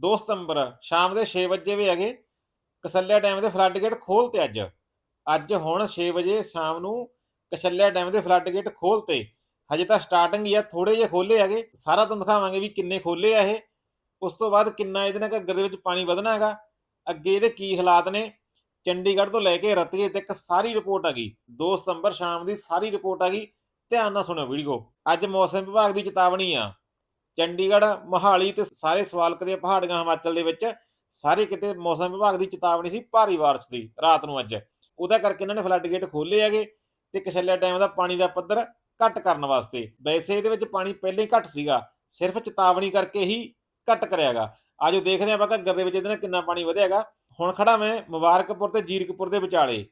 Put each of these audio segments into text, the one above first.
2 ਸਤੰਬਰ, ਸ਼ਾਮ ਦੇ 6 ਵਜੇ ਵੀ ਹੈਗੇ। ਕਸੱਲਿਆ ਡੈਮ ਦੇ ਫਲੱਡ ਗੇਟ ਖੋਲਤੇ ਅੱਜ। ਅੱਜ ਹੁਣ 6 ਵਜੇ ਸ਼ਾਮ ਨੂੰ ਕਸੱਲਿਆ ਡੈਮ ਦੇ ਫਲੱਡ ਗੇਟ ਖੋਲਤੇ ਹਜੇ ਤਾਂ ਸਟਾਰਟਿੰਗ ਹੀ ਆ ਥੋੜੇ ਜਿਹੇ ਖੋਲੇ ਹੈਗੇ। ਸਾਰਾ ਤੁਹਾਨੂੰ ਦਿਖਾਵਾਂਗੇ ਵੀ ਕਿੰਨੇ ਖੋਲੇ ਆ ਇਹ। ਉਸ ਤੋਂ ਬਾਅਦ ਕਿੰਨਾ ਇਹਦੇ ਨਾਲ ਘੱਗਰ ਦੇ ਵਿੱਚ ਪਾਣੀ ਵਧਣਾ ਹੈਗਾ। ਅੱਗੇ ਇਹਦੇ ਕੀ ਹਾਲਾਤ ਨੇ? ਚੰਡੀਗੜ੍ਹ ਤੋਂ ਲੈ ਕੇ ਰਤੀਏ ਤੱਕ ਸਾਰੀ ਰਿਪੋਰਟ ਆ ਗਈ। 2 ਸਤੰਬਰ ਸ਼ਾਮ ਦੀ ਸਾਰੀ ਰਿਪੋਰਟ ਆ ਗਈ। ਧਿਆਨ ਨਾਲ ਸੁਣਿਓ ਵੀਡੀਓ। ਅੱਜ ਮੌਸਮ ਵਿਭਾਗ ਦੀ ਚੇਤਾਵਨੀ ਆ। ਚੰਡੀਗੜ੍ਹ, ਮੋਹਾਲੀ ਤੇ ਸਾਰੇ ਸਵਾਲਕ ਦੀਆਂ ਪਹਾੜੀਆਂ ਹਿਮਾਚਲ ਦੇ ਵਿੱਚ ਸਾਰੇ ਕਿਤੇ ਮੌਸਮ ਵਿਭਾਗ ਦੀ ਚੇਤਾਵਨੀ ਸੀ ਭਾਰੀ ਬਾਰਿਸ਼ ਦੀ ਰਾਤ ਨੂੰ ਅੱਜ। ਉਹਦਾ ਕਰਕੇ ਇਹਨਾਂ ਨੇ ਫਲੱਡ ਗੇਟ ਖੋਲੇ ਹੈਗੇ ਤੇ ਕਸ਼ਲਿਆ ਡੈਮ ਦਾ ਪਾਣੀ ਦਾ ਪੱਧਰ ਘੱਟ ਕਰਨ ਵਾਸਤੇ। ਵੈਸੇ ਇਹਦੇ ਵਿੱਚ ਪਾਣੀ ਪਹਿਲਾਂ ਹੀ ਘੱਟ ਸੀਗਾ, ਸਿਰਫ ਚੇਤਾਵਨੀ ਕਰਕੇ ਹੀ ਘੱਟ ਕਰਿਆਗਾ ਆਜੋ ਦੇਖਦੇ ਆਪਾਂ ਘੱਗਰ ਦੇ ਵਿੱਚ ਇਹਦੇ ਨਾਲ ਕਿੰਨਾ ਪਾਣੀ ਵਧਿਆਗਾ ਹੁਣ ਖੜਾ ਮੈਂ ਮੁਬਾਰਕਪੁਰ ਤੇ ਜੀਰਕਪੁਰ ਦੇ ਵਿਚਾਲੇ।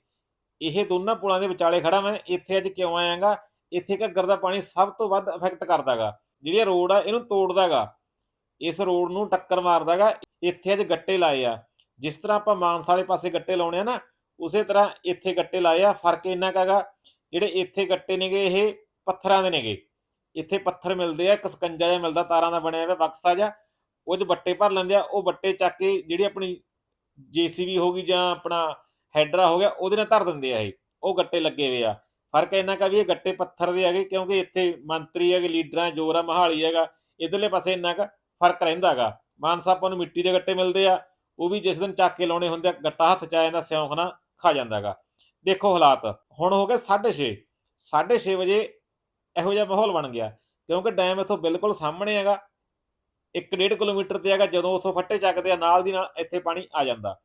ਇਹ ਦੋਨਾਂ ਪੁਲਾਂ ਦੇ ਵਿਚਾਲੇ ਖੜਾ ਮੈਂ, ਇੱਥੇ ਅੱਜ ਕਿਉਂ ਆਇਆਗਾ? ਇੱਥੇ ਘੱਗਰ ਦਾ ਪਾਣੀ ਸਭ ਤੋਂ ਵੱਧ ਇਫੈਕਟ ਕਰਦਾਗਾ ਜਿਹੜੀ ਰੋਡ ਆ, ਇਹਨੂੰ ਤੋੜਦਾਗਾ ਇਸ ਰੋਡ ਨੂੰ ਟੱਕਰ ਮਾਰਦਾਗਾ ਇੱਥੇ ਅੱਜ ਗੱਟੇ ਲਾਏ ਆ। ਜਿਸ ਤਰ੍ਹਾਂ ਆਪਾਂ ਮਾਨਸਾ ਵਾਲੇ ਪਾਸੇ ਗੱਟੇ ਲਾਉਣੇ ਆ ਨਾ, ਉਸੇ ਤਰ੍ਹਾਂ ਇੱਥੇ ਗੱਟੇ ਲਾਏ ਆ। ਫ਼ਰਕ ਇੰਨਾ ਕਾਗਾ ਜਿਹੜੇ ਇੱਥੇ ਗੱਟੇ ਨੇਗੇ, ਇਹ ਪੱਥਰਾਂ ਦੇ ਨੇਗੇ। ਇੱਥੇ ਪੱਥਰ ਮਿਲਦੇ ਆ, ਇੱਕ ਸਕੰਜਾ ਜਿਹਾ ਮਿਲਦਾ, ਤਾਰਾਂ ਦਾ ਬਣਿਆ ਹੋਇਆ, ਬਕਸਾ ਜਿਹਾ। ਉਹ 'ਚ ਬੱਟੇ ਭਰ ਲੈਂਦੇ ਆ। ਉਹ ਬੱਟੇ ਚੱਕ ਕੇ ਜਿਹੜੀ ਆਪਣੀ ਜੀਸੀਬੀ ਹੋਗੀ ਜਾਂ ਆਪਣਾ ਹੈਡਰਾ ਹੋ ਗਿਆ, ਉਹਦੇ ਨਾਲ ਧਰ ਦਿੰਦੇ ਆ ਇਹ। ਉਹ ਗੱਟੇ ਲੱਗੇ ਹੋਏ ਆ। ਫ਼ਰਕ ਇੰਨਾ ਕਾ ਵੀ ਇਹ ਗੱਟੇ ਪੱਥਰ ਦੇ ਹੈਗੇ, ਕਿਉਂਕਿ ਇੱਥੇ ਮੰਤਰੀ ਹੈਗੇ, ਲੀਡਰਾਂ, ਜੋਰ ਆ, ਮਹਾਲੀ ਹੈਗਾ, ਇਧਰਲੇ ਪਾਸੇ ਇੰਨਾ ਕ ਫ਼ਰਕ ਰਹਿੰਦਾਗਾ ਮਾਨਸਾ ਆਪਾਂ ਨੂੰ ਮਿੱਟੀ ਦੇ ਗੱਟੇ ਮਿਲਦੇ ਆ, ਉਹ ਵੀ ਜਿਸ ਦਿਨ ਚੱਕ ਕੇ ਲਾਉਣੇ ਹੁੰਦੇ ਆ, ਗੱਟਾ ਹੱਥ ਚ ਆ ਜਾਂਦਾ ਸਿਉਂਖ ਨਾ ਖਾ ਜਾਂਦਾਗਾ ਦੇਖੋ ਹਾਲਾਤ, ਹੁਣ ਹੋ ਗਏ 6:30 6:30 ਵਜੇ ਇਹੋ ਜਿਹਾ ਮਾਹੌਲ ਬਣ ਗਿਆ, ਕਿਉਂਕਿ ਡੈਮ ਇਥੋਂ ਬਿਲਕੁਲ ਸਾਹਮਣੇ ਹੈਗਾ 1.5 ਕਿਲੋਮੀਟਰ ਤੇ ਹੈਗਾ, ਜਦੋਂ ਉਥੋਂ ਫੱਟੇ ਚੱਕਦੇ ਆ, ਨਾਲ ਦੀ ਨਾਲ ਇੱਥੇ ਪਾਣੀ ਆ ਜਾਂਦਾ।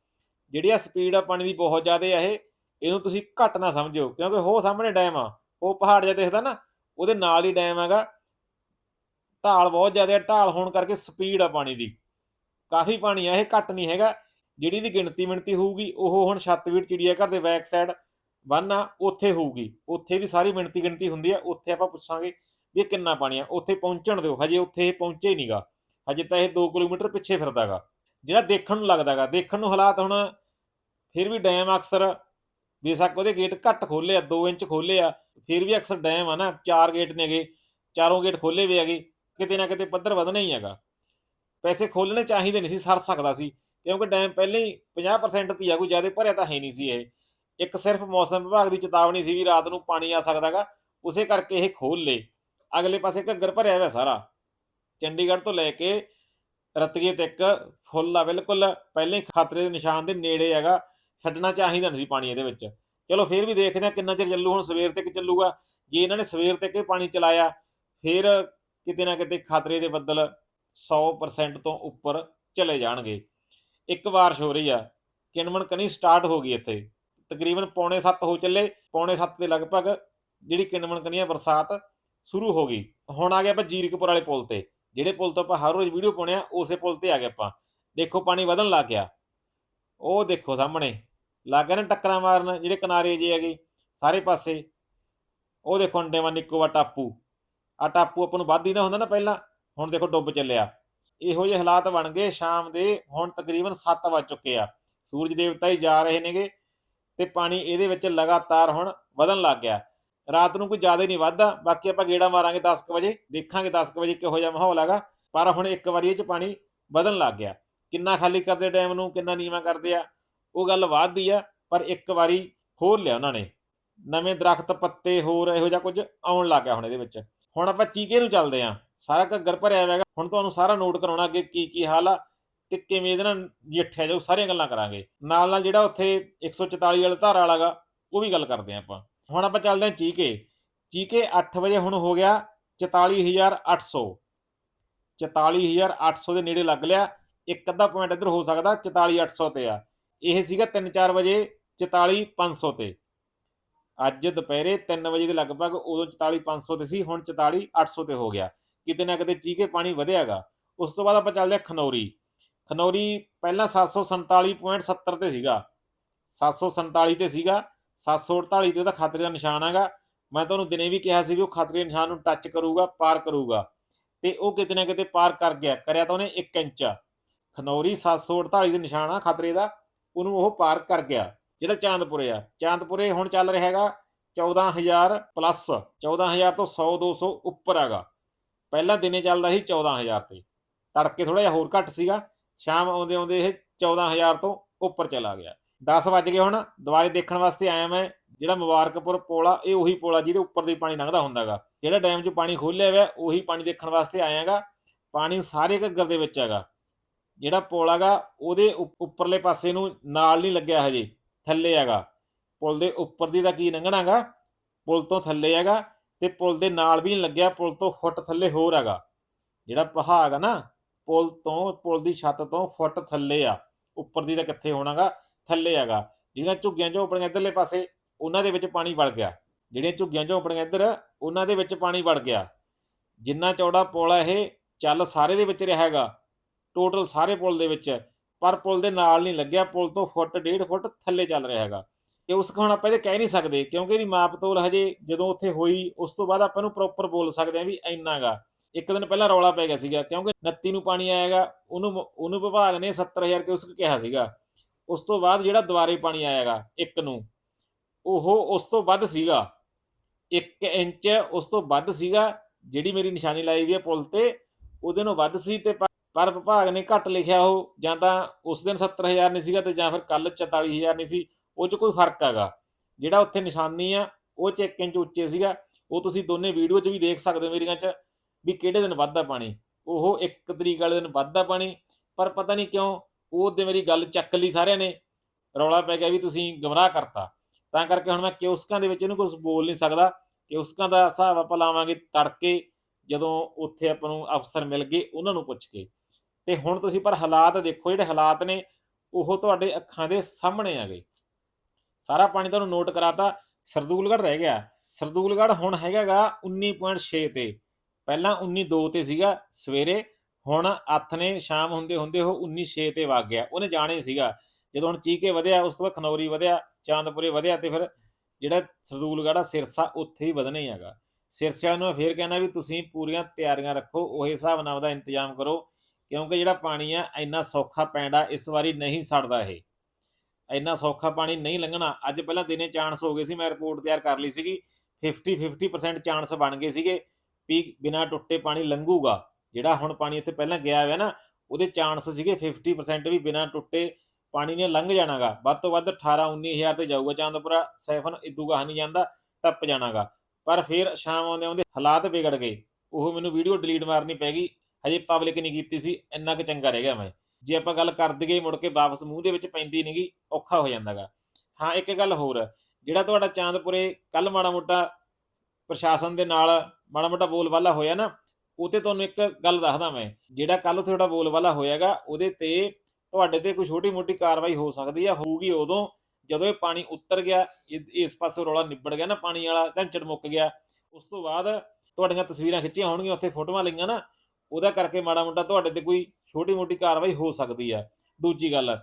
ਜਿਹੜੀ ਆ ਸਪੀਡ ਆ, ਪਾਣੀ ਦੀ ਬਹੁਤ ਜ਼ਿਆਦਾ ਆ ਇਹ ਇਹਨੂੰ ਤੁਸੀਂ ਘੱਟ ਨਾ ਸਮਝਿਓ, ਕਿਉਂਕਿ ਉਹ ਸਾਹਮਣੇ ਡੈਮ ਆ, ਉਹ ਪਹਾੜ ਜਿਹਾ ਦਿਖਦਾ ਨਾ, ਉਹਦੇ ਨਾਲ ਹੀ ਡੈਮ ਹੈਗਾ। ਢਾਲ ਬਹੁਤ ਜ਼ਿਆਦਾ ਢਾਲ ਹੋਣ ਕਰਕੇ ਸਪੀਡ ਆ ਪਾਣੀ ਦੀ। ਕਾਫੀ ਪਾਣੀ ਆ, ਇਹ ਘੱਟ ਨਹੀਂ ਹੈਗਾ। ਜਿਹੜੀ ਦੀ ਗਿਣਤੀ ਮਿਣਤੀ ਹੋਊਗੀ, ਉਹ ਹੁਣ ਛੱਤਵੀਰ ਚਿੜੀਆ ਘਰ ਦੇ ਬੈਕ ਸਾਈਡ ਬੰਨ ਆ, ਉੱਥੇ ਹੋਊਗੀ। ਉੱਥੇ ਦੀ ਸਾਰੀ ਮਿਣਤੀ ਗਿਣਤੀ ਹੁੰਦੀ ਆ, ਉੱਥੇ ਆਪਾਂ ਪੁੱਛਾਂਗੇ ਵੀ ਇਹ ਕਿੰਨਾ ਪਾਣੀ ਆ, ਉੱਥੇ ਪਹੁੰਚਣ ਦਿਓ। ਹਜੇ ਉੱਥੇ ਇਹ ਪਹੁੰਚੇ ਹੀ ਨਹੀਂਗਾ। ਹਜੇ ਤਾਂ ਇਹ 2 ਕਿਲੋਮੀਟਰ ਪਿੱਛੇ ਫਿਰਦਾਗਾ। ਜਿਹੜਾ ਦੇਖਣ ਨੂੰ ਲੱਗਦਾਗਾ, ਦੇਖਣ ਨੂੰ ਹਾਲਾਤ ਹੁਣ ਫਿਰ ਵੀ ਡੈਮ ਅਕਸਰ। ਬੇਸ਼ੱਕ ਉਹਦੇ ਗੇਟ ਘੱਟ ਖੋਲੇ ਆ 2 ਇੰਚ ਖੋਲੇ ਆ, ਫਿਰ ਵੀ ਅਕਸਰ ਡੈਮ ਆ ਨਾ, ਚਾਰ ਗੇਟ ਨੇਗੇ ਚਾਰੋਂ ਗੇਟ ਖੋਲੇ ਵੇ ਹੈਗੇ, ਕਿਤੇ ਨਾ ਕਿਤੇ ਪੱਧਰ ਵਧਣਾ ਹੀ ਹੈਗਾ। ਪੈਸੇ ਖੋਲਣੇ ਚਾਹੀਦੇ ਨਹੀਂ ਸੀ ਸਰ ਸਕਦਾ ਸੀ, ਕਿਉਂਕਿ ਡੈਮ ਪਹਿਲਾਂ ਹੀ 50% ਤੀ ਆ, ਕੋਈ ਜ਼ਿਆਦਾ ਭਰਿਆ ਤਾਂ ਹੈ ਨਹੀਂ ਸੀ ਇਹ। ਇੱਕ ਸਿਰਫ ਮੌਸਮ ਵਿਭਾਗ ਦੀ ਚੇਤਾਵਨੀ ਸੀ ਵੀ ਰਾਤ ਨੂੰ ਪਾਣੀ ਆ ਸਕਦਾਗਾ ਉਸੇ ਕਰਕੇ ਇਹ ਖੋਲ ਲੇ ਅਗਲੇ ਪਾਸੇ ਘੱਗਰ ਭਰਿਆ ਹੋਇਆ ਸਾਰਾ। ਚੰਡੀਗੜ੍ਹ ਤੋਂ ਲੈ ਕੇ ਰਤੀਏ ਤੱਕ ਫੁੱਲ ਆ ਬਿਲਕੁਲ, ਪਹਿਲੇ ਖਤਰੇ ਦੇ ਨਿਸ਼ਾਨ ਦੇ ਨੇੜੇ ਹੈਗਾ। ਛੱਡਣਾ ਚਾਹੀਦਾ ਨਹੀਂ ਸੀ ਪਾਣੀ ਇਹਦੇ ਵਿੱਚ। ਚਲੋ ਫਿਰ ਵੀ ਦੇਖਦੇ ਆ ਕਿੰਨਾ ਚਿਰ ਚੱਲੂ, ਹੁਣ ਸਵੇਰ ਤੱਕ ਚੱਲੂਗਾ। ਜੇ ਇਹਨਾਂ ਨੇ ਸਵੇਰ ਤੱਕ ਇਹ ਪਾਣੀ ਚਲਾਇਆ, ਫਿਰ ਕਿਤੇ ਨਾ ਕਿਤੇ ਖਤਰੇ ਦੇ ਬੱਦਲ 100% ਤੋਂ ਉੱਪਰ ਚਲੇ ਜਾਣਗੇ। ਇੱਕ ਵਾਰਸ਼ ਹੋ ਰਹੀ ਆ ਕਿਣਮਣ ਕਣੀ ਸਟਾਰਟ ਹੋ ਗਈ ਇੱਥੇ। ਤਕਰੀਬਨ ਪੌਣੇ 7 ਹੋ ਚੱਲੇ, ਪੌਣੇ 7 ਦੇ ਲਗਭਗ ਜਿਹੜੀ ਕਿਣਮਣ ਕਣੀਆਂ ਬਰਸਾਤ ਸ਼ੁਰੂ ਹੋ ਗਈ। ਹੁਣ ਆ ਗਏ ਆਪਾਂ ਜੀਰਕਪੁਰ ਵਾਲੇ ਪੁਲ ਤੇ। ਜਿਹੜੇ ਪੁਲ ਤੋਂ ਆਪਾਂ ਹਰ ਰੋਜ਼ ਵੀਡੀਓ ਪਾਉਣੇ ਆ ਉਸੇ ਪੁਲ ਤੇ ਆ ਗਏ ਆਪਾਂ। ਦੇਖੋ ਪਾਣੀ ਵਧਣ ਲੱਗ ਗਿਆ। ਉਹ ਦੇਖੋ ਸਾਹਮਣੇ ਲੱਗ ਗਿਆ ਨਾ ਟੱਕਰਾਂ ਮਾਰਨ, ਜਿਹੜੇ ਕਿਨਾਰੇ ਜੇ ਹੈਗੇ, ਸਾਰੇ ਪਾਸੇ। ਉਹ ਦੇਖੋ ਅੰਡੇਮਾਨ ਨਿਕੋਬਾਰ ਟਾਪੂ। ਆ ਟਾਪੂ ਆਪਾਂ ਨੂੰ ਵੱਧ ਹੀ ਨਾ ਹੁੰਦਾ ਨਾ ਪਹਿਲਾਂ। ਹੁਣ ਦੇਖੋ ਡੁੱਬ ਚੱਲਿਆ। ਇਹੋ ਜਿਹੇ ਹਾਲਾਤ ਬਣ ਗਏ ਸ਼ਾਮ ਦੇ, ਹੁਣ ਤਕਰੀਬਨ 7 ਵੱਜ ਚੁੱਕੇ ਆ। ਸੂਰਜ ਦੇਵਤਾ ਹੀ ਜਾ ਰਹੇ ਨੇਗੇ ਤੇ ਪਾਣੀ ਇਹਦੇ ਵਿੱਚ ਲਗਾਤਾਰ ਹੁਣ ਵਧਣ ਲੱਗ ਗਿਆ। ਰਾਤ ਨੂੰ ਕੋਈ ਜ਼ਿਆਦਾ ਨਹੀਂ ਵੱਧਦਾ। ਬਾਕੀ ਆਪਾਂ ਗੇੜਾ ਮਾਰਾਂਗੇ 10 ਕੁ ਵਜੇ, ਦੇਖਾਂਗੇ 10 ਕੁ ਵਜੇ ਕਿਹੋ ਜਿਹਾ ਮਾਹੌਲ ਹੈਗਾ। ਪਰ ਹੁਣ ਇੱਕ ਵਾਰੀ ਇਹ ਚ ਪਾਣੀ ਵਧਣ ਲੱਗ ਗਿਆ। ਕਿੰਨਾ ਖਾਲੀ ਕਰਦੇ ਡੈਮ ਨੂੰ, ਕਿੰਨਾ ਨੀਵਾ ਕਰਦੇ ਆ। ਉਹ ਗੱਲ ਵਾਧਦੀ ਆ, ਪਰ ਇੱਕ ਵਾਰੀ ਖੋਲ ਲਿਆ ਉਹਨਾਂ ਨੇ। ਨਵੇਂ ਦਰਖਤ, ਪੱਤੇ ਹੋਰ ਇਹੋ ਜਿਹਾ ਕੁਝ ਆਉਣ ਲੱਗ ਗਿਆ ਹੁਣ ਇਹਦੇ ਵਿੱਚ। ਹੁਣ ਆਪਾਂ ਚੀਕੇ ਨੂੰ ਚੱਲਦੇ ਆ। ਸਾਰਾ ਘੱਗਰ ਭਰਿਆ ਹੋਇਆ ਹੁਣ ਤੁਹਾਨੂੰ ਸਾਰਾ ਨੋਟ ਕਰਾਉਣਾ ਅੱਗੇ ਕੀ ਕੀ ਹਾਲ ਆ ਤੇ ਕਿਵੇਂ ਇਹਦੇ ਨਾਲ ਜਿੱਠਿਆ ਜਾਊ, ਸਾਰੀਆਂ ਗੱਲਾਂ ਕਰਾਂਗੇ। ਨਾਲ ਨਾਲ ਜਿਹੜਾ ਉੱਥੇ 144 ਵਾਲਾ ਧਾਰਾ ਵਾਲਾਗਾ ਉਹ ਵੀ ਗੱਲ ਕਰਦੇ ਆ ਆਪਾਂ। ਹੁਣ ਆਪਾਂ ਚੱਲਦੇ ਆ ਚੀਕੇ ਚੀਕੇ 8 ਵਜੇ ਹੁਣ ਹੋ ਗਿਆ 44800 44800 ਦੇ ਨੇੜੇ ਲੱਗ ਲਿਆ। ਇੱਕ ਅੱਧਾ ਪੁਆਇੰਟ ਇੱਧਰ ਹੋ ਸਕਦਾ 44800 ਤੇ ਆ। ਇਹ ਸੀਗਾ 3-4 ਵਜੇ 44500 ਤੇ। ਅੱਜ ਦੁਪਹਿਰੇ 3 ਵਜੇ ਦੇ ਲਗਭਗ ਉਦੋਂ 44500 ਤੇ ਸੀ, ਹੁਣ 44800 ਤੇ ਹੋ ਗਿਆ। ਕਿਤੇ ਨਾ ਕਿਤੇ ਚੀਕੇ ਪਾਣੀ ਵਧਿਆਗਾ। ਉਸ ਤੋਂ ਬਾਅਦ ਆਪਾਂ ਚੱਲਦੇ ਆ ਖਨੌਰੀ। ਖਨੌਰੀ ਪਹਿਲਾਂ 747.70 ਤੇ ਸੀਗਾ। 747 ਤੇ ਸੀਗਾ 748 ਤੇ ਉਹਦਾ ਖਤਰੇ ਦਾ ਨਿਸ਼ਾਨ ਹੈਗਾ। ਮੈਂ ਤੁਹਾਨੂੰ ਦਿਨੇ ਵੀ ਕਿਹਾ ਸੀ ਵੀ ਉਹ ਖਤਰੇ ਦੇ ਨਿਸ਼ਾਨ ਨੂੰ ਟੱਚ ਕਰੂਗਾ, ਪਾਰ ਕਰੂਗਾ। ਤੇ ਉਹ ਕਿਤੇ ਨਾ ਕਿਤੇ ਪਾਰ ਕਰ ਗਿਆ। ਕਰਿਆ ਤਾਂ ਉਹਨੇ 1 ਇੰਚ। ਖਨੌਰੀ 748 ਦੇ ਨਿਸ਼ਾਨ ਆ ਖਤਰੇ ਦਾ। ਉਹਨੂੰ ਉਹ ਪਾਰ ਕਰ ਗਿਆ, ਜਿਹੜਾ ਚਾਂਦਪੁਰੇ ਆ। ਚਾਂਦਪੁਰੇ ਹੁਣ ਚੱਲ ਰਿਹਾ ਹੈਗਾ 14000 ਪਲੱਸ 14000 ਤੋਂ 100 200 ਉੱਪਰ ਹੈਗਾ। ਪਹਿਲਾਂ ਦਿਨੇ ਚੱਲਦਾ ਸੀ 14000 ਤੇ। ਤੜਕੇ ਥੋੜਾ ਜਿਹਾ ਹੋਰ ਘੱਟ ਸੀਗਾ, ਸ਼ਾਮ ਆਉਂਦੇ ਆਉਂਦੇ ਇਹ 14000 ਤੋਂ ਉੱਪਰ ਚਲਾ ਗਿਆ। 10 ਵੱਜ ਗਏ ਹੁਣ ਦੁਬਾਰੇ ਦੇਖਣ ਵਾਸਤੇ ਆਇਆ ਮੈਂ, ਜਿਹੜਾ ਮੁਬਾਰਕਪੁਰ ਪੁਲ ਆ ਇਹ ਉਹੀ ਪੁਲ ਆ ਜਿਹਦੇ ਉੱਪਰ ਦੀ ਪਾਣੀ ਲੰਘਦਾ ਹੁੰਦਾਗਾ ਜਿਹੜਾ ਡੈਮ 'ਚ ਪਾਣੀ ਖੋਲਿਆ ਹੋਇਆ, ਉਹੀ ਪਾਣੀ ਦੇਖਣ ਵਾਸਤੇ ਆਇਆਗਾ ਪਾਣੀ ਸਾਰੇ ਘੱਗਰ ਦੇ ਵਿੱਚ ਹੈਗਾ। ਜਿਹੜਾ ਪੁਲ ਹੈਗਾ, ਉਹਦੇ ਉੱਪਰਲੇ ਪਾਸੇ ਨੂੰ ਨਾਲ ਨਹੀਂ ਲੱਗਿਆ ਹਜੇ, ਥੱਲੇ ਹੈਗਾ। ਪੁਲ ਦੇ ਉੱਪਰ ਦੀ ਤਾਂ ਕੀ ਲੰਘਣਾਗਾ ਪੁਲ ਤੋਂ ਥੱਲੇ ਹੈਗਾ ਤੇ ਪੁਲ ਦੇ ਨਾਲ ਵੀ ਨਹੀਂ ਲੱਗਿਆ, ਪੁਲ ਤੋਂ ਫੁੱਟ ਥੱਲੇ ਹੋਰ ਹੈਗਾ। ਜਿਹੜਾ ਪਹਾੜ ਆ ਨਾ, ਪੁਲ ਤੋਂ, ਪੁਲ ਦੀ ਛੱਤ ਤੋਂ ਫੁੱਟ ਥੱਲੇ ਆ। ਉੱਪਰ ਦੀ ਤਾਂ ਕਿੱਥੇ ਹੋਣਾਗਾ ਥੱਲੇ ਹੈਗਾ। ਜਿਹੜੀਆਂ ਝੁੱਗੀਆਂ ਝੋਪੜੀਆਂ ਇੱਧਰਲੇ ਪਾਸੇ, ਉਹਨਾਂ ਦੇ ਵਿੱਚ ਪਾਣੀ ਵੜ ਗਿਆ। ਜਿਹੜੀਆਂ ਝੁੱਗੀਆਂ ਝੋਪੜੀਆਂ ਇੱਧਰ, ਉਹਨਾਂ ਦੇ ਵਿੱਚ ਪਾਣੀ ਵੜ ਗਿਆ। ਜਿੰਨਾ ਚੌੜਾ ਪੁਲ ਹੈ ਇਹ, ਚੱਲ ਸਾਰੇ ਦੇ ਵਿੱਚ ਰਿਹਾ ਹੈਗਾ। ਟੋਟਲ ਸਾਰੇ ਪੁਲ ਦੇ ਵਿੱਚ ਪਰ ਪੁਲ ਦੇ ਨਾਲ ਨਹੀਂ ਲੱਗਿਆ, ਪੁਲ ਤੋਂ ਫੁੱਟ, ਡੇਢ ਫੁੱਟ ਥੱਲੇ ਚੱਲ ਰਿਹਾ ਹੈਗਾ। ਕਿ ਉਸ ਹੁਣ ਆਪਾਂ ਇਹਦੇ ਕਹਿ ਨਹੀਂ ਸਕਦੇ, ਕਿਉਂਕਿ ਇਹਦੀ ਮਾਪਤੋਲ ਹਜੇ ਜਦੋਂ ਉੱਥੇ ਹੋਈ, ਉਸ ਤੋਂ ਬਾਅਦ ਆਪਾਂ ਨੂੰ ਪ੍ਰੋਪਰ ਬੋਲ ਸਕਦੇ ਹਾਂ ਵੀ ਇੰਨਾਗਾ ਇੱਕ ਦਿਨ ਪਹਿਲਾਂ ਰੌਲਾ ਪੈ ਗਿਆ ਸੀਗਾ, ਕਿਉਂਕਿ 29 ਨੂੰ ਪਾਣੀ ਆਏਗਾ ਉਹਨੂੰ ਉਹਨੂੰ ਵਿਭਾਗ ਨੇ 70000 ਕਿਉਸਕ ਕਿਹਾ ਸੀਗਾ। ਉਸ ਤੋਂ ਬਾਅਦ ਜਿਹੜਾ ਦੁਬਾਰੇ ਪਾਣੀ ਆਏਗਾ ਇੱਕ ਨੂੰ, ਉਹ ਉਸ ਤੋਂ ਵੱਧ ਸੀਗਾ। 1 ਇੰਚ ਉਸ ਤੋਂ ਵੱਧ ਸੀਗਾ, ਜਿਹੜੀ ਮੇਰੀ ਨਿਸ਼ਾਨੀ ਲਾਈ ਵੀ ਹੈ ਪੁਲ ਤੇ, ਉਹਦੇ ਨੂੰ ਵੱਧ ਸੀ ਤੇ ਪਰ ਵਿਭਾਗ ਨੇ ਘੱਟ ਲਿਖਿਆ ਉਹ, ਜਾਂ ਤਾਂ ਉਸ ਦਿਨ 70000 ਨਹੀਂ ਸੀਗਾ ਤੇ ਜਾਂ ਫਿਰ ਕੱਲ 44000 ਨਹੀਂ ਸੀ, ਉਹ 'ਚ ਕੋਈ ਫ਼ਰਕ ਹੈਗਾ। ਜਿਹੜਾ ਉੱਥੇ ਨਿਸ਼ਾਨੀ ਆ, ਉਹ 'ਚ 1 ਇੰਚ ਉੱਚੇ ਸੀਗਾ। ਉਹ ਤੁਸੀਂ ਦੋਨੇ ਵੀਡੀਓ 'ਚ ਵੀ ਦੇਖ ਸਕਦੇ ਹੋ ਮੇਰੀਆਂ 'ਚ ਵੀ ਕਿਹੜੇ ਦਿਨ ਵੱਧਦਾ ਪਾਣੀ। ਉਹ ਇੱਕ ਤਰੀਕ ਵਾਲੇ ਦਿਨ ਵੱਧਦਾ ਪਾਣੀ, ਪਰ ਪਤਾ ਨਹੀਂ ਕਿਉਂ ਉਹ ਤੇ ਮੇਰੀ ਗੱਲ ਚੱਕ ਲਈ ਸਾਰਿਆਂ ਨੇ, ਰੌਲਾ ਪੈ ਗਿਆ ਵੀ ਤੁਸੀਂ ਗਮਰਾਹ ਕਰਤਾ। ਤਾਂ ਕਰਕੇ ਹੁਣ ਮੈਂ ਕਿਉਸਕਾਂ ਦੇ ਵਿੱਚ ਇਹਨੂੰ ਕੁਝ ਬੋਲ ਨਹੀਂ ਸਕਦਾ। ਕਿਉਸਕਾਂ ਦਾ ਹਿਸਾਬ ਆਪਾਂ ਲਾਵਾਂਗੇ ਤੜਕੇ ਜਦੋਂ ਉੱਥੇ ਆਪਾਂ ਨੂੰ ਅਫਸਰ ਮਿਲ ਗਏ, ਉਹਨਾਂ ਨੂੰ ਪੁੱਛ ਕੇ। ਤੇ ਹੁਣ ਤੁਸੀਂ ਪਰ ਹਾਲਾਤ ਦੇਖੋ, ਜਿਹੜੇ ਹਾਲਾਤ ਨੇ, ਉਹ ਤੁਹਾਡੇ ਅੱਖਾਂ ਦੇ ਸਾਹਮਣੇ ਆ ਗਏ। ਸਾਰਾ ਪਾਣੀ ਤੁਹਾਨੂੰ ਨੋਟ ਕਰਾਤਾ, ਸਰਦੂਲਗੜ੍ਹ ਰਹਿ ਗਿਆ। ਸਰਦੂਲਗੜ੍ਹ ਹੁਣ ਹੈਗਾਗਾ 19.6 ਤੇ। ਪਹਿਲਾਂ 19.2 ਤੇ ਸੀਗਾ ਸਵੇਰੇ, ਹੁਣ ਅੱਥ ਨੇ, ਸ਼ਾਮ ਹੁੰਦੇ ਹੁੰਦੇ ਉਹ 19.6 ਤੇ ਵਗ ਗਿਆ। ਉਹਨੇ ਜਾਣੇ ਸੀਗਾ। ਜਦੋਂ ਹੁਣ ਚੀਕੇ ਵਧਿਆ, ਉਸ ਤੋਂ ਬਾਅਦ ਖਨੌਰੀ ਵਧਿਆ, ਚਾਂਦਪੁਰੇ ਵਧਿਆ ਤੇ ਫਿਰ ਜਿਹੜਾ ਸਰਦੂਲਗੜ੍ਹ ਆ, ਸਿਰਸਾ, ਉੱਥੇ ਹੀ ਵਧਣਾ ਹੀ ਹੈਗਾ। ਸਿਰਸਿਆਂ ਨੂੰ ਮੈਂ ਫੇਰ ਕਹਿਣਾ ਵੀ ਤੁਸੀਂ ਪੂਰੀਆਂ ਤਿਆਰੀਆਂ ਰੱਖੋ, ਉਹ ਹਿਸਾਬ ਨਾਲ ਉਹਦਾ ਇੰਤਜ਼ਾਮ ਕਰੋ। ਕਿਉਂਕਿ ਜਿਹੜਾ ਪਾਣੀ ਆ, ਇੰਨਾ ਸੌਖਾ ਪੈਂਦਾ, ਇਸ ਵਾਰੀ ਨਹੀਂ ਸੜਦਾ ਇਹ। ਇੰਨਾ ਸੌਖਾ ਪਾਣੀ ਨਹੀਂ ਲੰਘਣਾ। ਅੱਜ ਪਹਿਲਾਂ ਦਿਨੇ ਚਾਂਸ ਹੋ ਗਏ ਸੀ, ਮੈਂ ਰਿਪੋਰਟ ਤਿਆਰ ਕਰ ਲਈ ਸੀਗੀ। 50 50% ਚਾਂਸ ਬਣ ਗਏ ਸੀਗੇ ਵੀ ਬਿਨਾ ਟੁੱਟੇ ਪਾਣੀ ਲੰਘੂਗਾ। ਜਿਹੜਾ ਹੁਣ ਪਾਣੀ ਇੱਥੇ ਪਹਿਲਾਂ ਗਿਆ ਹੋਇਆ ਨਾ, ਉਹਦੇ ਚਾਂਸ ਸੀਗੇ 50% ਵੀ ਬਿਨਾ ਟੁੱਟੇ ਪਾਣੀ ਨੇ ਲੰਘ ਜਾਣਾਗਾ। ਵੱਧ ਤੋਂ ਵੱਧ 18 19000 ਤੇ ਜਾਊਗਾ ਚਾਂਦਪੁਰਾ, ਸੈਫਨ, ਇਦੂ ਗਾਹ ਨਹੀਂ ਜਾਂਦਾ, ਟੱਪ ਜਾਣਾਗਾ। ਪਰ ਫਿਰ ਸ਼ਾਮ ਆਉਂਦੇ ਆਉਂਦੇ ਹਾਲਾਤ ਵਿਗੜ ਗਏ। ਉਹ ਮੈਨੂੰ ਵੀਡੀਓ ਡਿਲੀਟ ਮਾਰਨੀ ਪੈ ਗਈ। ਹਜੇ ਪਬਲਿਕ ਨਹੀਂ ਕੀਤੀ ਸੀ, ਇੰਨਾ ਕੁ ਚੰਗਾ ਰਹਿ ਗਿਆ ਮੈਂ। ਜੇ ਆਪਾਂ ਗੱਲ ਕਰ ਦਈਏ ਮੁੜ ਕੇ ਵਾਪਸ ਮੂੰਹ ਦੇ ਵਿੱਚ ਪੈਂਦੀ ਨਹੀਂਗੀ ਔਖਾ ਹੋ ਜਾਂਦਾਗਾ। ਹਾਂ, ਇੱਕ ਗੱਲ ਹੋਰ, ਜਿਹੜਾ ਤੁਹਾਡਾ ਚਾਂਦਪੁਰੇ ਕੱਲ ਮਾੜਾ ਮੋਟਾ ਪ੍ਰਸ਼ਾਸਨ ਦੇ ਨਾਲ ਮਾੜਾ ਮੋਟਾ ਬੋਲਬਾਲਾ ਹੋਇਆ ਨਾ ਉਹ ਤੇ ਤੁਹਾਨੂੰ ਇੱਕ ਗੱਲ ਦੱਸਦਾ ਮੈਂ। ਜਿਹੜਾ ਕੱਲ ਤੁਹਾਡਾ ਬੋਲਬਾਲਾ ਹੋਇਆਗਾ, ਉਹਦੇ ਤੇ ਤੁਹਾਡੇ ਤੇ ਕੋਈ ਛੋਟੀ ਮੋਟੀ ਕਾਰਵਾਈ ਹੋ ਸਕਦੀ ਆ, ਹੋਊਗੀ ਉਦੋਂ, ਜਦੋਂ ਇਹ ਪਾਣੀ ਉਤਰ ਗਿਆ ਇਸ ਪਾਸੋਂ ਰੌਲਾ ਨਿਬੜ ਗਿਆ ਨਾ, ਪਾਣੀ ਵਾਲਾ ਝੰਚੜ ਮੁੱਕ ਗਿਆ। ਉਸ ਤੋਂ ਬਾਅਦ ਤੁਹਾਡੀਆਂ ਤਸਵੀਰਾਂ ਖਿੱਚੀਆਂ ਹੋਣਗੀਆਂ, ਉੱਥੇ ਫੋਟੋਆਂ ਲਈਆਂ ਨਾ ਉਹਦਾ ਕਰਕੇ ਮਾੜਾ ਮੋਟਾ ਤੁਹਾਡੇ ਤੇ ਕੋਈ ਛੋਟੀ ਮੋਟੀ ਕਾਰਵਾਈ ਹੋ ਸਕਦੀ ਆ। ਦੂਜੀ ਗੱਲ,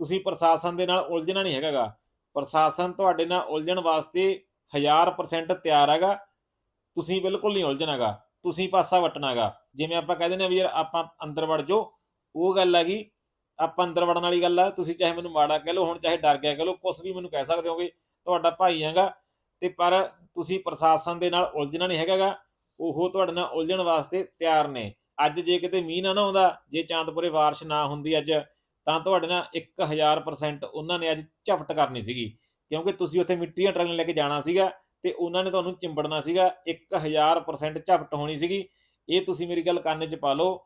ਤੁਸੀਂ ਪ੍ਰਸ਼ਾਸਨ ਦੇ ਨਾਲ ਉਲਝਣਾ ਨਹੀਂ ਹੈਗਾਗਾ ਪ੍ਰਸ਼ਾਸਨ ਤੁਹਾਡੇ ਨਾਲ ਉਲਝਣ ਵਾਸਤੇ 1000% ਤਿਆਰ ਹੈਗਾ। ਤੁਸੀਂ ਬਿਲਕੁਲ ਨਹੀਂ ਉਲਝਣਾਗਾ ਤੁਸੀਂ ਪਾਸਾ ਵਟਣਾਗਾ ਜਿਵੇਂ ਆਪਾਂ ਕਹਿੰਦੇ ਨੇ ਵੀ ਯਾਰ ਆਪਾਂ ਅੰਦਰ ਵੜ ਜਾਓ, ਉਹ ਗੱਲ ਹੈਗੀ ਆਪਾਂ ਅੰਦਰ ਵੜਨ ਵਾਲੀ ਗੱਲ ਆ, ਤੁਸੀਂ ਚਾਹੇ ਮੈਨੂੰ ਮਾੜਾ ਕਹਿ ਲਓ, ਹੁਣ ਚਾਹੇ ਡਰ ਗਿਆ ਕਹਿ ਲਓ, ਕੁਛ ਵੀ ਮੈਨੂੰ ਕਹਿ ਸਕਦੇ ਹੋਗੇ, ਤੁਹਾਡਾ ਭਾਈ ਹੈਗਾ। ਤੇ ਪਰ ਤੁਸੀਂ ਪ੍ਰਸ਼ਾਸਨ ਦੇ ਨਾਲ ਉਲਝਣਾ ਨਹੀਂ ਹੈਗਾਗਾ ਉਹ ਤੁਹਾਡੇ ਨਾਲ ਉਲਝਣ ਵਾਸਤੇ ਤਿਆਰ ਨੇ। ਅੱਜ ਜੇ ਕਿਤੇ ਮੀਂਹ ਨਾ ਨਾ ਆਉਂਦਾ, ਜੇ ਚਾਂਦਪੁਰੇ ਬਾਰਿਸ਼ ਨਾ ਹੁੰਦੀ ਅੱਜ, ਤਾਂ ਤੁਹਾਡੇ ਨਾਲ 1000% ਉਹਨਾਂ ਨੇ ਅੱਜ ਝਪਟ ਕਰਨੀ ਸੀਗੀ। ਕਿਉਂਕਿ ਤੁਸੀਂ ਉੱਥੇ ਮਿੱਟੀਆਂ ਟਰਾਲੀਆਂ ਲੈ ਕੇ ਜਾਣਾ ਸੀਗਾ ਤੇ ਉਹਨਾਂ ਨੇ ਤੁਹਾਨੂੰ ਚਿੰਬੜਨਾ ਸੀਗਾ 1000% ਝਪਟ ਹੋਣੀ ਸੀਗੀ। ਇਹ ਤੁਸੀਂ ਮੇਰੀ ਗੱਲ ਕੰਨ 'ਚ ਪਾ ਲਓ,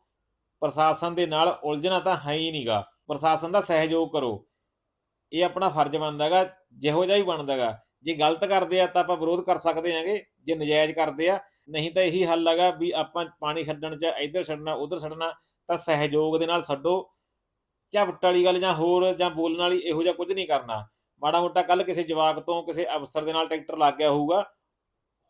ਪ੍ਰਸ਼ਾਸਨ ਦੇ ਨਾਲ ਉਲਝਣਾ ਤਾਂ ਹੈ ਹੀ ਨਹੀਂਗਾ ਪ੍ਰਸ਼ਾਸਨ ਦਾ ਸਹਿਯੋਗ ਕਰੋ। ਇਹ ਆਪਣਾ ਫਰਜ਼ ਬਣਦਾ ਹੈਗਾ, ਜਿਹੋ ਜਿਹਾ ਹੀ ਬਣਦਾ ਹੈਗਾ। ਜੇ ਗਲਤ ਕਰਦੇ ਆ ਤਾਂ ਆਪਾਂ ਵਿਰੋਧ ਕਰ ਸਕਦੇ ਹਾਂਗੇ, ਜੇ ਨਜਾਇਜ਼ ਕਰਦੇ ਆ ਨਹੀਂ ਤਾਂ ਇਹੀ ਹੱਲ ਹੈਗਾ ਵੀ ਆਪਾਂ ਪਾਣੀ ਛੱਡਣ 'ਚ ਇੱਧਰ ਛੱਡਣਾ, ਉੱਧਰ ਛੱਡਣਾ, ਤਾਂ ਸਹਿਯੋਗ ਦੇ ਨਾਲ ਛੱਡੋ। ਝਪਟ ਵਾਲੀ ਗੱਲ ਜਾਂ ਹੋਰ ਜਾਂ ਬੋਲਣ ਵਾਲੀ ਇਹੋ ਜਿਹਾ ਕੁਝ ਨਹੀਂ ਕਰਨਾ। ਮਾੜਾ ਮੋਟਾ ਕੱਲ ਕਿਸੇ ਜਵਾਕ ਤੋਂ ਕਿਸੇ ਅਫਸਰ ਦੇ ਨਾਲ ਟਰੈਕਟਰ ਲੱਗ ਗਿਆ ਹੋਊਗਾ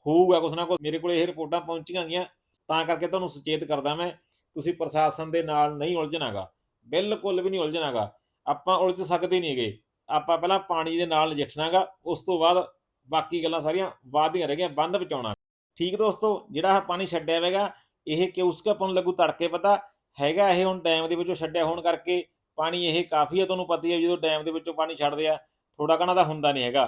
ਹੋਊਗਾ ਕੁਛ ਨਾ ਕੁਛ, ਮੇਰੇ ਕੋਲ ਇਹ ਰਿਪੋਰਟਾਂ ਪਹੁੰਚੀਆਂ ਗਈਆਂ, ਤਾਂ ਕਰਕੇ ਤੁਹਾਨੂੰ ਸੁਚੇਤ ਕਰਦਾ ਮੈਂ, ਤੁਸੀਂ ਪ੍ਰਸ਼ਾਸਨ ਦੇ ਨਾਲ ਨਹੀਂ ਉਲਝਣਾਗਾ ਬਿਲਕੁਲ ਵੀ ਨਹੀਂ ਉਲਝਣਾਗਾ ਆਪਾਂ ਉਲਝ ਸਕਦੇ ਨਹੀਂ ਨਹੀਂਗੇ ਆਪਾਂ ਪਹਿਲਾਂ ਪਾਣੀ ਦੇ ਨਾਲ ਨਜਿੱਠਣਾਗਾ ਉਸ ਤੋਂ ਬਾਅਦ ਬਾਕੀ ਗੱਲਾਂ ਸਾਰੀਆਂ ਬਾਅਦ ਰਹਿ ਗਈਆਂ, ਬੰਦ ਬਚਾਉਣਾ। ਠੀਕ ਦੋਸਤੋ, ਜਿਹੜਾ ਆਹ ਪਾਣੀ ਛੱਡਿਆ ਹੋਵੇਗਾ ਇਹ ਕਿ ਉਸਕਾ ਆਪਾਂ ਨੂੰ ਲੱਗੂ ਤੜਕੇ ਪਤਾ? ਹੈਗਾ ਇਹ ਹੁਣ ਡੈਮ ਦੇ ਵਿੱਚੋਂ ਛੱਡਿਆ ਹੋਣ ਕਰਕੇ ਪਾਣੀ ਇਹ ਕਾਫੀ ਹੈ ਤੁਹਾਨੂੰ ਪਤਾ ਹੀ ਹੈ ਜਦੋਂ ਡੈਮ ਦੇ ਵਿੱਚੋਂ ਪਾਣੀ ਛੱਡਦੇ ਆ ਥੋੜਾ ਕਣਾ ਦਾ ਹੁੰਦਾ ਨਹੀਂ ਹੈਗਾ।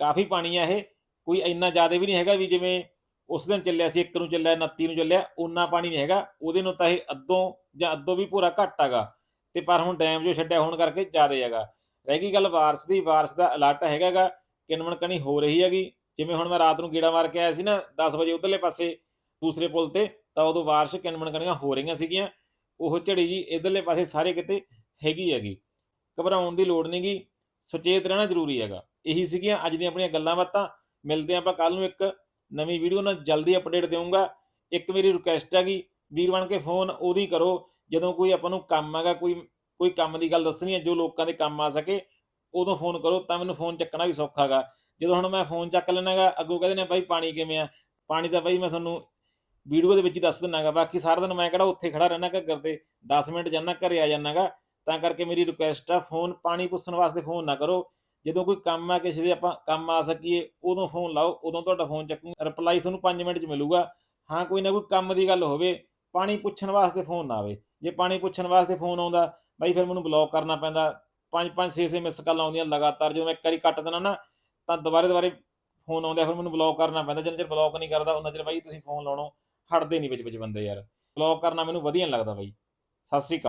ਕਾਫੀ ਪਾਣੀ ਆ ਇਹ, ਕੋਈ ਇੰਨਾ ਜ਼ਿਆਦਾ ਵੀ ਨਹੀਂ ਹੈਗਾ ਵੀ ਜਿਵੇਂ ਉਸ ਦਿਨ ਚੱਲਿਆ ਸੀ, ਇੱਕ ਨੂੰ ਚੱਲਿਆ 29 ਨੂੰ ਚੱਲਿਆ ਉਨਾ ਪਾਣੀ ਨਹੀਂ ਹੈਗਾ, ਉਹਦੇ ਨੂੰ ਤਾਂ ਇਹ ਅੱਧੋਂ ਜਾਂ ਅੱਧੋਂ ਵੀ ਪੂਰਾ ਘੱਟ ਹੈਗਾ। ਤੇ ਪਰ ਹੁਣ ਡੈਮ ਜੋ ਛੱਡਿਆ ਹੋਣ ਕਰਕੇ ਜ਼ਿਆਦਾ ਹੈਗਾ। ਰਹਿ ਗਈ ਗੱਲ ਵਾਰਸ ਦੀ, ਵਾਰਸ ਦਾ ਅਲਰਟ ਹੈਗਾਗਾ ਕਿਨਮਣ ਕਣੀ ਹੋ ਰਹੀ ਹੈਗੀ। ਜਿਵੇਂ ਹੁਣ ਮੈਂ ਰਾਤ ਨੂੰ ਗੇੜਾ ਮਾਰ ਕੇ ਆਇਆ ਸੀ ਨਾ 10 ਵਜੇ ਉਧਰਲੇ ਪਾਸੇ ਦੂਸਰੇ ਪੁਲ ਤੇ, ਤਾਂ ਉਦੋਂ ਬਾਰਿਸ਼ ਕਿਨਮਣ ਕਣੀਆਂ ਹੋ ਰਹੀਆਂ ਸੀਗੀਆਂ। ਉਹ ਝੜੀ ਜੀ ਇਧਰਲੇ ਪਾਸੇ ਸਾਰੇ ਕਿਤੇ ਹੈਗੀ ਹੈਗੀ। ਘਬਰਾਉਣ ਦੀ ਲੋੜ ਨਹੀਂਗੀ, ਸੁਚੇਤ ਰਹਿਣਾ ਜ਼ਰੂਰੀ ਹੈਗਾ। ਇਹੀ ਸੀਗੀਆਂ ਅੱਜ ਦੀਆਂ ਆਪਣੀਆਂ ਗੱਲਾਂ ਬਾਤਾਂ। ਮਿਲਦੇ ਆਪਾਂ ਕੱਲ ਨੂੰ ਇੱਕ ਨਵੀਂ ਵੀਡੀਓ ਨਾਲ, ਜਲਦੀ ਅਪਡੇਟ ਦੇਵਾਂਗਾ ਇੱਕ ਮੇਰੀ ਰਿਕੁਐਸਟ ਹੈਗੀ, ਵੀਰ ਬਣ ਕੇ ਫੋਨ ਉਹਦੀ ਕਰੋ। ਜਦੋਂ ਕੋਈ ਆਪਾਂ ਨੂੰ ਕੰਮ ਹੈਗਾ, ਕੋਈ ਕੋਈ ਕੰਮ ਦੀ ਗੱਲ ਦੱਸਣੀ ਹੈ, ਜੋ ਲੋਕਾਂ ਦੇ ਕੰਮ ਆ ਸਕੇ, ਉਦੋਂ ਫੋਨ ਕਰੋ, ਤਾਂ ਮੈਨੂੰ ਫੋਨ ਚੱਕਣਾ ਵੀ ਸੌਖਾ ਹੈਗਾ। ਜਦੋਂ ਹੁਣ ਮੈਂ ਫੋਨ ਚੱਕ ਲੈਣਾਗਾ, ਅੱਗੋਂ ਕਹਿੰਦੇ ਨੇ ਬਾਈ ਪਾਣੀ ਕਿਵੇਂ ਆ? ਪਾਣੀ ਤਾਂ ਬਾਈ ਮੈਂ ਤੁਹਾਨੂੰ ਵੀਡੀਓ ਦੇ ਵਿੱਚ ਹੀ ਦੱਸ ਦਿੰਨਾਗਾ, ਬਾਕੀ ਸਾਰਾ ਦਿਨ ਮੈਂ ਕਿਹੜਾ ਉੱਥੇ ਖੜਾ ਰਹਿਣਾ ਘੱਗਰ ਤੇ 10 ਮਿੰਟ ਜਾਂਦਾ ਘਰੇ ਆ ਜਾਣਾਗਾ ਤਾਂ ਕਰਕੇ ਮੇਰੀ ਰਿਕੁਐਸਟ ਆ ਫੋਨ ਪਾਣੀ ਪੁੱਛਣ ਵਾਸਤੇ ਫੋਨ ਨਾ ਕਰੋ, ਜਦੋਂ ਕੋਈ ਕੰਮ ਆ, ਕਿਸੇ ਦੇ ਆਪਾਂ ਕੰਮ ਆ ਸਕੀਏ, ਉਦੋਂ ਫੋਨ ਲਾਓ, ਉਦੋਂ ਤੁਹਾਡਾ ਫੋਨ ਚੱਕੂ ਰਿਪਲਾਈ ਤੁਹਾਨੂੰ 5 ਮਿੰਟ 'ਚ ਮਿਲੂਗਾ, ਹਾਂ ਕੋਈ ਨਾ ਕੋਈ ਕੰਮ ਦੀ ਗੱਲ ਹੋਵੇ, ਪਾਣੀ ਪੁੱਛਣ ਵਾਸਤੇ ਫੋਨ ਨਾ ਆਵੇ, ਜੇ ਪਾਣੀ ਪੁੱਛਣ ਵਾਸਤੇ ਫੋਨ ਆਉਂਦਾ, ਬਾਈ ਫਿਰ ਮੈਨੂੰ ਬਲੌਕ ਕਰਨਾ ਪੈਂਦਾ 5 5 6 6 ਮਿਸ ਕਾਲ ਆਉਂਦੀਆਂ ਲਗਾਤਾਰ, ਜਦੋਂ ਮੈਂ ਇੱਕ ਵਾਰੀ ਕੱਟ ਦਿੰਦਾ ਨਾ ਤਾਂ ਦੁਬਾਰੇ ਦੁਬਾਰੇ ਫੋਨ ਆਉਂਦਾ, ਫਿਰ ਮੈਨੂੰ ਬਲੌਕ ਕਰਨਾ ਪੈਂਦਾ, ਜਿੰਨਾ ਚਿਰ ਬਲੌਕ ਨਹੀਂ ਕਰਦਾ ਉਹਨਾਂ ਚਿਰ ਬਾਈ ਤੁਸੀਂ ਫੋਨ ਲਾਉਣੋਂ ਹਟਦੇ ਨਹੀਂ ਵਿੱਚ ਵਿੱਚ ਬੰਦੇ ਯਾਰ। ਬਲੌਕ ਕਰਨਾ ਮੈਨੂੰ ਵਧੀਆ ਨਹੀਂ ਲੱਗਦਾ ਬਾਈ। ਸਤਿ ਸ੍ਰੀ ਅਕਾਲ।